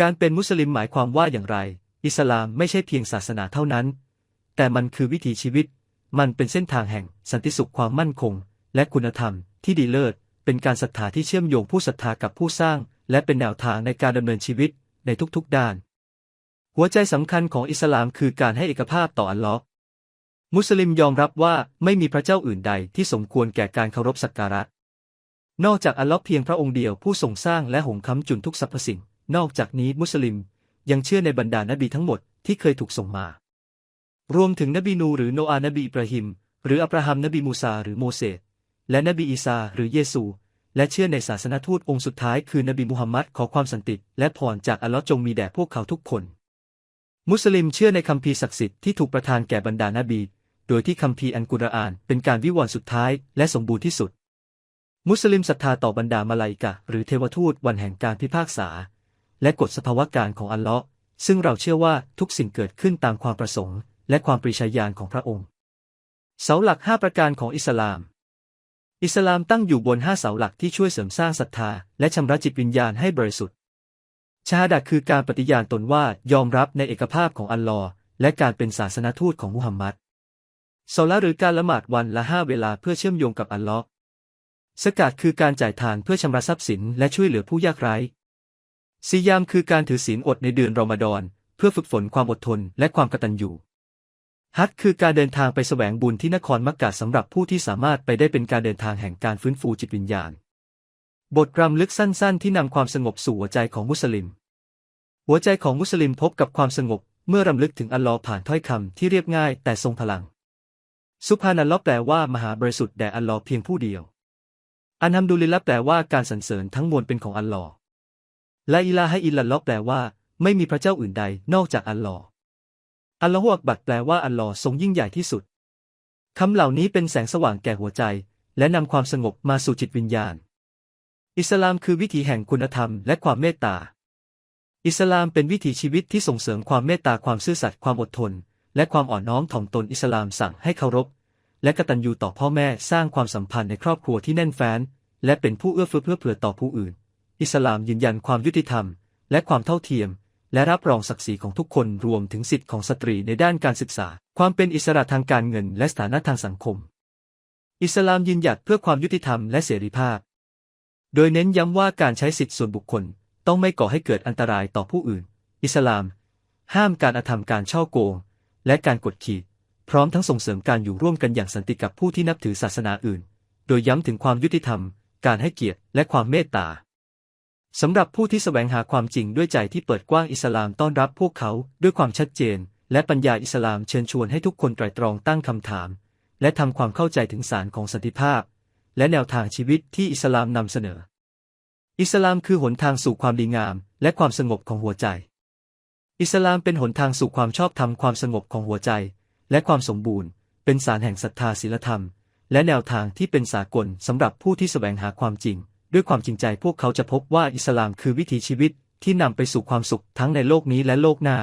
การเป็นมุสลิมหมายความว่าอย่างไร อิสลามไม่ใช่เพียงศาสนาเท่านั้น แต่มันคือวิถีชีวิต มันเป็นเส้นทางแห่งสันติสุขความมั่นคง และคุณธรรมที่ดีเลิศ เป็นการศรัทธาที่เชื่อมโยงผู้ศรัทธากับผู้สร้าง และเป็นแนวทางในการดำเนินชีวิตในทุกๆด้าน หัวใจสำคัญของอิสลามคือการให้เอกภาพต่ออัลลอฮ์มุสลิมยอมรับว่าไม่มีพระเจ้าอื่นใดที่สมควรแก่การเคารพสักการะ นอกจากอัลลอฮ์เพียงพระองค์เดียวผู้ทรงสร้างและหงค้ำจุนทุกสรรพสิ่ง นอกจากนี้มุสลิมยังเชื่อในบรรดานบีทั้งหมดที่เคยถูกส่งมา รวมถึงนบีนูหรือโนอาห์นบีอิบราฮิม หรืออับราฮัมนบีมูซาหรือโมเสสและนบีอีสาหรือเยซู และเชื่อในศาสนทูตองค์สุดท้ายคือนบีมุฮัมมัดขอความสันติและพรจากอัลลอฮ์จงมีแด่พวกเขาทุกคน มุสลิมเชื่อในคัมภีร์ศักดิ์สิทธิ์ที่ถูกประทานแก่บรรดานบี โดยที่คัมภีร์อันกุรอานเป็นการวิวรณ์สุดท้ายและสมบูรณ์ที่สุด มุสลิมศรัทธาต่อบรรดามาลาอิกะ หรือเทวทูตวันแห่งการพิพากษา และกฎสภาวะการของอัลลอฮ์ซึ่งเราเชื่อว่าทุกสิ่งเกิดขึ้นตามความประสงค์ และความปริชาญาณของพระองค์ เสาหลักห้าประการของอิสลาม อิสลามตั้งอยู่บนห้าเสาหลักที่ช่วยเสริมสร้างศรัทธา และชำระจิตวิญญาณให้บริสุทธิ์ ชาฮาดคือการปฏิญาณตนว่ายอมรับในเอกภาพของอัลลอฮ์และการเป็นศาสนทูตของมุฮัมมัดซอละหรือการละหมาดวันละห้าเวลาเพื่อเชื่อมโยงกับอัลลอฮ์สกาดคือการจ่ายทานเพื่อชำระทรัพย์สินและช่วยเหลือผู้ยากไร้ ซียามคือการถือศีลอดในเดือนรอมฎอน เพื่อฝึกฝนความอดทนและความกตัญญูฮัจคือการเดินทางไปแสวงบุญที่นครมักกะสำหรับผู้ที่สามารถไปได้เป็นการเดินทางแห่งการฟื้นฟูจิตวิญญาณ บทรำลึกสั้นๆ ที่นำความสงบสู่หัวใจของมุสลิม หัวใจของมุสลิมพบกับความสงบ เมื่อรำลึกถึงอัลลอฮ์ผ่านถ้อยคำที่เรียบง่ายแต่ทรงพลังซุภานัลลอฮ์แปลว่ามหาบริสุทธิ์แด่อัลลอฮ์เพียงผู้เดียว อันฮัมดุลิลละแปลว่าการสรรเสริญทั้งมวลเป็นของอัลลอฮ์ ละอิลาให้อิลลัลลอฮ์แปลว่า ไม่มีพระเจ้าอื่นใดนอกจากอัลลอฮ์อัลลอฮฺอักบัดแปลว่าอัลลอฮ์ทรงยิ่งใหญ่ที่สุดคำเหล่านี้เป็นแสงสว่างแก่หัวใจ และนำความสงบมาสู่จิตวิญญาณ อิสลามคือวิถีแห่งคุณธรรมและความเมตตา อิสลามเป็นวิถีชีวิตที่ส่งเสริมความเมตตาความซื่อสัตย์ความอดทน และความอ่อนน้อมถ่อมตนอิสลามสั่งให้เคารพ และกตัญญูต่อพ่อแม่สร้างความสัมพันธ์ในครอบครัวที่แน่นแฟ้น และเป็นผู้เอื้อเฟื้อเพื่อเผื่อต่อผู้อื่น อิสลามยืนยันความยุติธรรม และความเท่าเทียม และรับรองศักดิ์ศรีของทุกคนรวมถึงสิทธิของสตรีในด้านการศึกษา ความเป็นอิสระทางการเงิน และสถานะทางสังคม อิสลามยืนหยัดเพื่อความยุติธรรมและเสรีภาพ โดยเน้นย้ำว่าการใช้สิทธิส่วนบุคคล ต้องไม่ก่อให้เกิดอันตรายต่อผู้อื่น อิสลาม ห้ามการอาธรรมการช่อโกง และการกดขี่ พร้อมทั้งส่งเสริมการอยู่ร่วมกันอย่างสันติกับผู้ที่นับถือศาสนาอื่น โดยย้ำถึงความยุติธรรม การให้เกียรติและความเมตตา สำหรับผู้ที่แสวงหาความจริงด้วยใจที่เปิดกว้างอิสลามต้อนรับพวกเขาด้วยความชัดเจน และปัญญาอิสลามเชิญชวนให้ทุกคนไตรตรองตั้งคำถาม และทำความเข้าใจถึงสารของสันติภาพ และแนวทางชีวิตที่อิสลามนำเสนอ อิสลามคือหนทางสู่ความดีงาม และความสงบของหัวใจ อิสลามเป็นหนทางสู่ความชอบธรรมความสงบของหัวใจ และความสมบูรณ์ เป็นสารแห่งศรัทธาศีลธรรม และแนวทางที่เป็นสากลสำหรับผู้ที่แสวงหาความจริง ด้วยความจริงใจพวกเขาจะพบว่าอิสลามคือวิถีชีวิตที่นำไปสู่ความสุขทั้งในโลกนี้และโลกหน้า